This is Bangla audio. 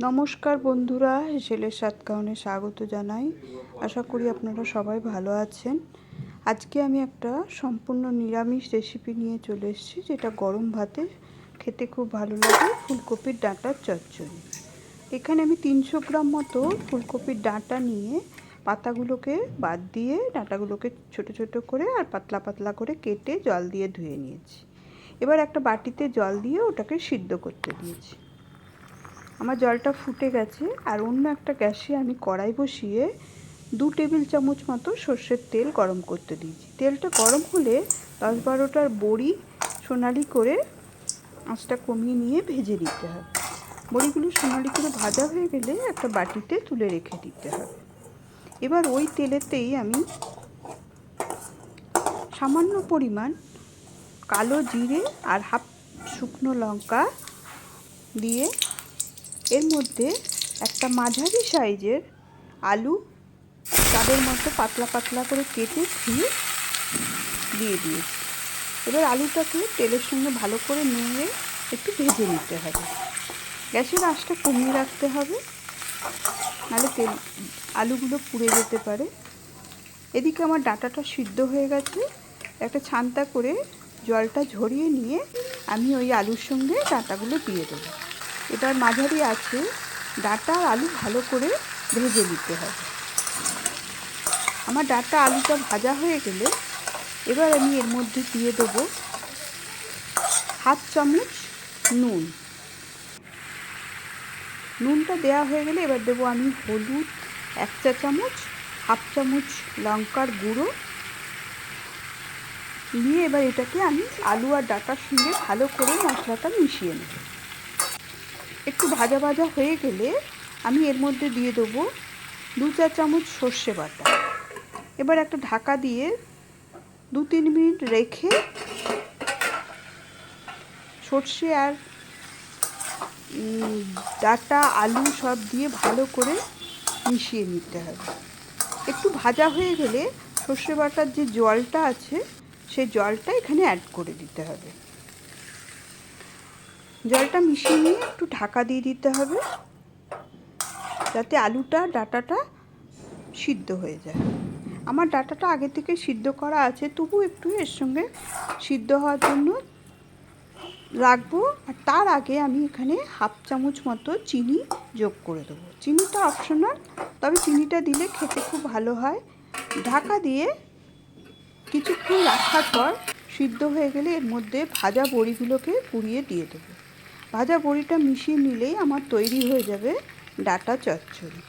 নমস্কার বন্ধুরা হেসেলের সাতকাহনে স্বাগত জানাই। আশা করি আপনারা সবাই ভালো আছেন। আজকে আমি একটা সম্পূর্ণ নিরামিষ রেসিপি নিয়ে চলে এসেছি, যেটা গরম ভাতে খেতে খুব ভালো লাগে, ফুলকপির ডাঁটার চচ্চড়ি। এখানে আমি তিনশো গ্রাম মতো ফুলকপির ডাঁটা নিয়ে পাতাগুলোকে বাদ দিয়ে ডাঁটাগুলোকে ছোট ছোট করে আর পাতলা পাতলা করে কেটে জল দিয়ে ধুয়ে নিয়েছি। এবার একটা বাটিতে জল দিয়ে ওটাকে সিদ্ধ করতে দিয়েছি। আমার জলটা ফুটে গেছে আর অন্য একটা গ্যাসে আমি কড়াই বসিয়ে দু টেবিল চামচ মতো সর্ষের তেল গরম করতে দিয়েছি। তেলটা গরম হলে দশ বারোটার বড়ি সোনালি করে আঁচটা কমিয়ে নিয়ে ভেজে দিতে হবে। বড়িগুলো সোনালি করে ভাজা হয়ে গেলে একটা বাটিতে তুলে রেখে দিতে হবে। এবার ওই তেলেতেই আমি সামান্য পরিমাণ কালো জিরে আর হাফ শুকনো লঙ্কা দিয়ে এর মধ্যে একটা মাঝারি সাইজের আলু তাদের মতো পাতলা পাতলা করে কেটে ধুয়ে দিয়ে দিয়েছি। এবার আলুটাকে তেলের সঙ্গে ভালো করে নিয়ে একটু ভেজে নিতে হবে। গ্যাসের আঁচটা কমিয়ে রাখতে হবে, নাহলে তেল, আলুগুলো পুড়ে যেতে পারে। এদিকে আমার ডাঁটাটা সিদ্ধ হয়ে গেছে। একটা ছান্তা করে জলটা ঝরিয়ে নিয়ে আমি ওই আলুর সঙ্গে ডাঁটাগুলো দিয়ে দেবো। এবার মাঝারি আছে ডাঁটা আর আলু ভালো করে ভেজে নিতে হবে। আমার ডাঁটা আলুটা ভাজা হয়ে গেলে এবার আমি এর মধ্যে দিয়ে দেবো হাফ চামচ নুন। নুনটা দেওয়া হয়ে গেলে এবার দেবো আমি হলুদ এক চা চামচ, হাফ চামচ লঙ্কার গুঁড়ো। নিয়ে এবার এটাকে আমি আলু আর ডাটার সঙ্গে ভালো করে মশলাটা মিশিয়ে নেব। একটু ভাজা ভাজা হয়ে গেলে আমি এর মধ্যে দিয়ে দেবো দু চার চামচ সর্ষে বাটা। এবার একটা ঢাকা দিয়ে দু তিন মিনিট রেখে সর্ষে আর ডাটা, আলু সব দিয়ে ভালো করে মিশিয়ে নিতে হবে। একটু ভাজা হয়ে গেলে সর্ষে বাটার যে জলটা আছে, সেই জলটা এখানে অ্যাড করে দিতে হবে। জলটা মিশিয়ে নিয়ে একটু ঢাকা দিয়ে দিতে হবে, যাতে আলুটা, ডাটাটা সিদ্ধ হয়ে যায়। আমার ডাটাটা আগে থেকে সিদ্ধ করা আছে তবু একটু এর সঙ্গে সিদ্ধ হওয়ার জন্য রাখব। আর তার আগে আমি এখানে হাফ চামচ মতো চিনি যোগ করে দেবো। চিনিটা অপশনাল তবে চিনিটা দিলে খেতে খুব ভালো হয়। ঢাকা দিয়ে কিছুক্ষণ রাখার পর সিদ্ধ হয়ে গেলে এর মধ্যে ভাজা বড়িগুলোকে পুড়িয়ে দিয়ে দেবো। ভাজা বড়িটা মিশিয়ে নিলেই আমার তৈরি হয়ে যাবে ডাটা চচ্চড়ি।